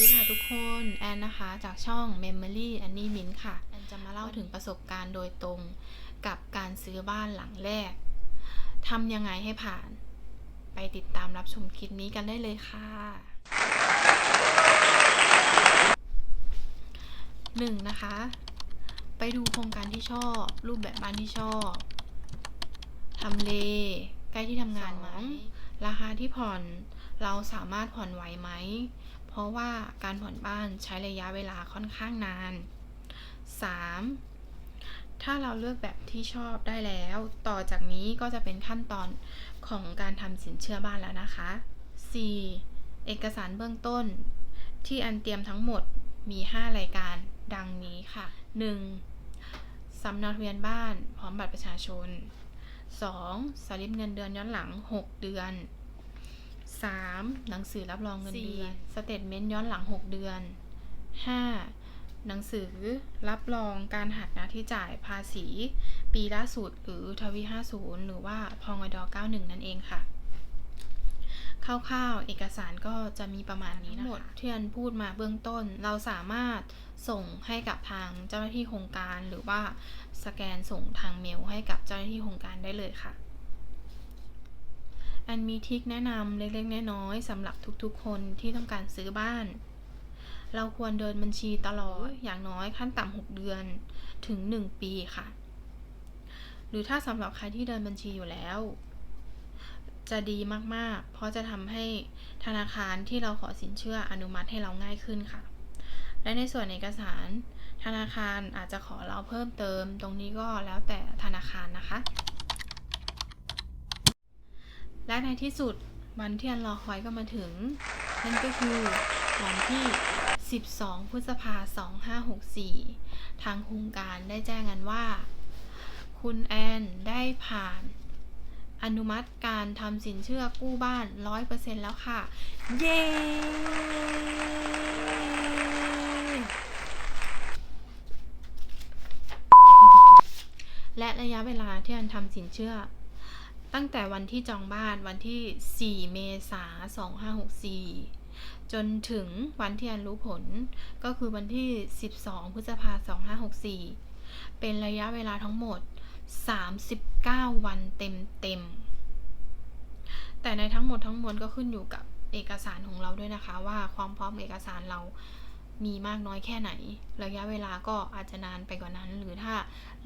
ดีค่ะทุกคนแอนนะคะจากช่อง Memory Annie Mint ค่ะแอนจะมาเล่าถึงประสบการณ์โดยตรงกับการซื้อบ้านหลังแรกทำยังไงให้ผ่าน ไปติดตามรับชมคลิปนี้กันได้เลยค่ะหนึ่งนะคะ ไปดูโครงการที่ชอบ รูปแบบบ้านที่ชอบทำเล ใกล้ที่ทำงานไหมราคาที่ผ่อนเราสามารถผ่อนไหวไหมเพ ราะว่าการผ่อนบ้านใช้ระยะเวลาค่อนข้างนาน 3. ถ้าเราเลือกแบบที่ชอบได้แล้ว ต่อจากนี้ก็จะเป็นขั้นตอนของการทำสินเชื่อบ้านแล้วนะคะ 4. เอกสารเบื้องต้น ที่อันเตรียมทั้งหมดมี 5 รายการดังนี้ค่ะ 1. สำเนาทะเบียนบ้านพร้อมบัตรประชาชน 2. สลิปเงินเดือนย้อนหลัง 6 เดือน 3. หนังสือรับรองเงินเดือนสเตทเมนต์ย้อนหลัง6เดือน 5. หนังสือรับรองการหักหน้าที่จ่ายภาษี ปีล่าสุดหรือทวี50 หรือว่าพองด91 นั่นเองค่ะ คร่าวๆ เอกสารก็จะมีประมาณนี้นะคะหมดที่อันพูดมาเบื้องต้น เราสามารถส่งให้กับทางเจ้าหน้าที่โครงการ หรือว่าสแกนส่งทางเมลให้กับเจ้าหน้าที่โครงการได้เลยค่ะ อันมีทิกแนะนำเล็กๆ น้อยๆสำหรับทุกๆ คนที่ต้องการซื้อบ้าน เราควรเดินบัญชีตลอดอย่างน้อยขั้นต่ำ6เดือนถึง 1 ปีค่ะ หรือถ้าสำหรับใครที่เดินบัญชีอยู่แล้ว จะดีมากๆ เพราะจะทำให้ธนาคารที่เราขอสินเชื่ออนุมัติให้เราง่ายขึ้นค่ะ และในส่วนเอกสารธนาคารอาจจะขอเราเพิ่มเติม ตรงนี้ก็แล้วแต่ธนาคารนะคะ และในที่สุดวันที่อันรอคอยก็มาถึง นั่นก็คือวันที่ 12 พฤษภา2564 ทางโครงการได้แจ้งกันว่า คุณแอนได้ผ่านอนุมัติการทำสินเชื่อกู้บ้าน 100%แล้วค่ะ เย้ และระยะเวลาที่อันทำสินเชื่อ ตั้งแต่วันที่จองบ้านวันที่ 4 เมษายน 2564 จนถึงวันที่อันรู้ผลก็คือวันที่ 12 พฤษภาคม 2564 เป็นระยะเวลาทั้งหมด 39 วันเต็มๆ แต่ในทั้งหมดทั้งมวลก็ขึ้นอยู่กับเอกสารของเราด้วยนะคะ ว่าความพร้อมเอกสารเรามีมากน้อยแค่ไหน ระยะเวลาก็อาจจะนานไปกว่านั้น หรือถ้า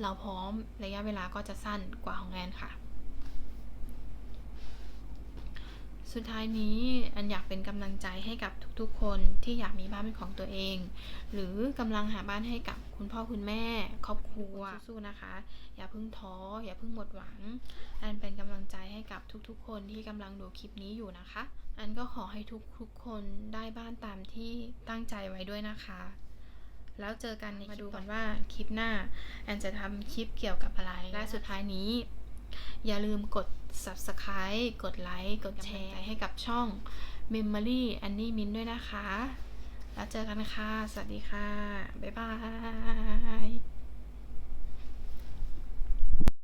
เราพร้อมระยะเวลาก็จะสั้นกว่าของแอนค่ะ สุดท้ายนี้อันอยากเป็นกำลังใจให้กับทุกๆ คนที่อยากมีบ้านเป็นของตัวเอง หรือกำลังหาบ้านให้กับคุณพ่อคุณแม่ ครอบครัวสู้ๆนะคะ อย่าเพิ่งท้อ อย่าเพิ่งหมดหวัง อันเป็นกำลังใจให้กับทุกๆ คนที่กำลังดูคลิปนี้อยู่นะคะ อันก็ขอให้ทุกๆ คนได้บ้านตามที่ตั้งใจไว้ด้วยนะคะ แล้วเจอกันในมาดูกันว่าคลิปหน้า แอนจะทำคลิปเกี่ยวกับอะไร และสุดท้ายนี้ อย่าลืมกด subscribe กดไลค์กดแชร์ให้กับช่อง Memory Annie Min ด้วยนะคะ แล้วเจอกันค่ะ สวัสดีค่ะ บ๊ายบาย